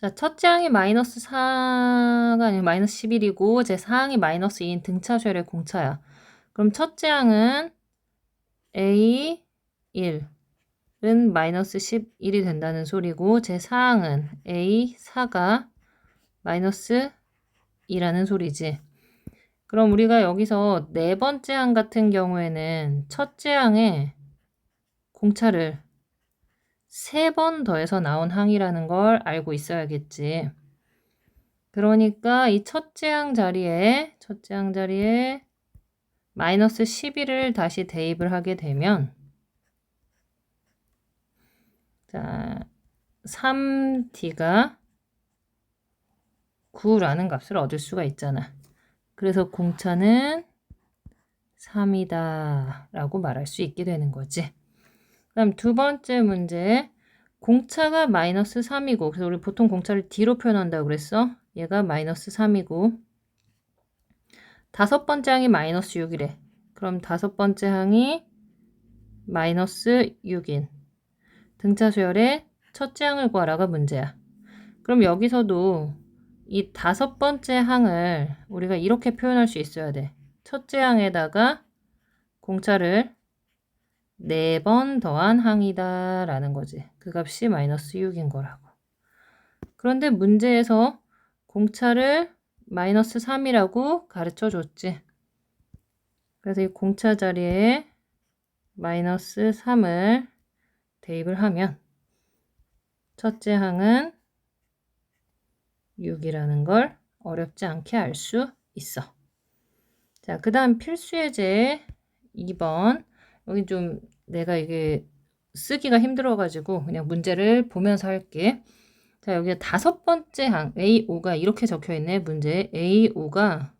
자, 첫째 항이 마이너스 4가 아니라 마이너스 11이고 제 4항이 마이너스 2인 등차수열의 공차야. 그럼 첫째 항은 A 1은 마이너스 11이 된다는 소리고 제 4항은 A 4가 마이너스 2라는 소리지. 그럼 우리가 여기서 네 번째 항 같은 경우에는 첫째 항에 공차를 세 번 더해서 나온 항이라는 걸 알고 있어야겠지. 그러니까 이 첫째 항 자리에 첫째 항 자리에 마이너스 11을 다시 대입을 하게 되면 자 3d가 9라는 값을 얻을 수가 있잖아. 그래서 공차는 3이다 라고 말할 수 있게 되는 거지. 그다음 두 번째 문제 공차가 마이너스 3이고 그래서 우리 보통 공차를 D로 표현한다고 그랬어. 얘가 마이너스 3이고 다섯 번째 항이 마이너스 6이래. 그럼 다섯 번째 항이 마이너스 6인 등차 수열의 첫째 항을 구하라가 문제야. 그럼 여기서도 이 다섯 번째 항을 우리가 이렇게 표현할 수 있어야 돼. 첫째 항에다가 공차를 네 번 더한 항이다 라는 거지. 그 값이 마이너스 6인 거라고. 그런데 문제에서 공차를 마이너스 3이라고 가르쳐 줬지. 그래서 이 공차 자리에 마이너스 3을 대입을 하면 첫째 항은 6이라는 걸 어렵지 않게 알 수 있어. 자, 그 다음 필수 예제 2번. 여기 좀 내가 이게 쓰기가 힘들어가지고 그냥 문제를 보면서 할게. 자, 여기 다섯 번째 항 A5가 이렇게 적혀 있네. 문제 A5가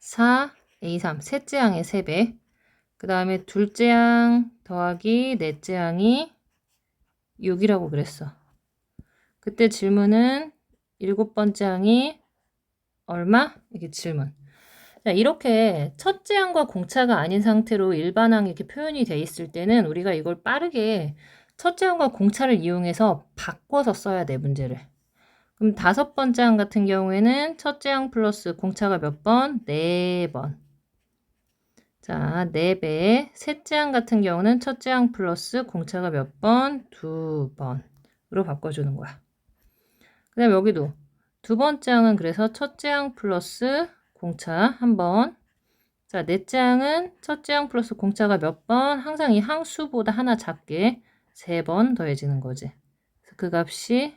4, A3 셋째 항의 3배. 그 다음에 둘째 항 더하기 넷째 항이 6이라고 그랬어. 그때 질문은 일곱 번째 항이 얼마? 이게 질문. 자, 이렇게 첫째 항과 공차가 아닌 상태로 일반항 이렇게 표현이 돼 있을 때는 우리가 이걸 빠르게 첫째 항과 공차를 이용해서 바꿔서 써야 돼, 문제를. 그럼 다섯 번째 항 같은 경우에는 첫째 항 플러스 공차가 몇 번? 네 번. 자, 네 배. 셋째 항 같은 경우는 첫째 항 플러스 공차가 몇 번? 두 번으로 바꿔주는 거야. 그 다음 여기도 두 번째 항은 그래서 첫째 항 플러스 공차 한 번. 자, 넷째 항은 첫째 항 플러스 공차가 몇 번? 항상 이 항수보다 하나 작게 세 번 더해지는 거지. 그 값이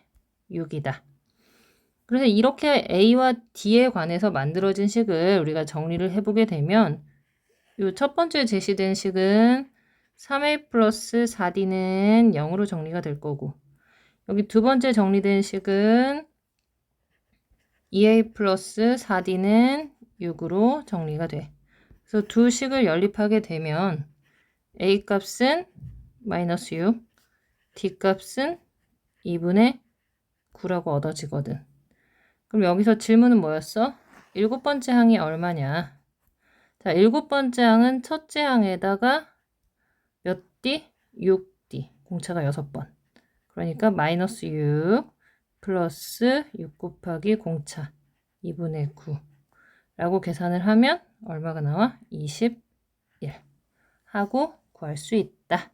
6이다. 그래서 이렇게 A와 D에 관해서 만들어진 식을 우리가 정리를 해보게 되면 이 첫 번째 제시된 식은 3A 플러스 4D는 0으로 정리가 될 거고 여기 두 번째 정리된 식은 2A 플러스 4D는 6으로 정리가 돼. 그래서 두 식을 연립하게 되면 A 값은 마이너스 6, D 값은 2분의 9라고 얻어지거든. 그럼 여기서 질문은 뭐였어? 일곱 번째 항이 얼마냐? 자, 일곱 번째 항은 첫째 항에다가 몇 D? 6D. 공차가 6번. 그러니까 마이너스 6 플러스 6 곱하기 공차 2분의 9 라고 계산을 하면 얼마가 나와? 21 하고 구할 수 있다.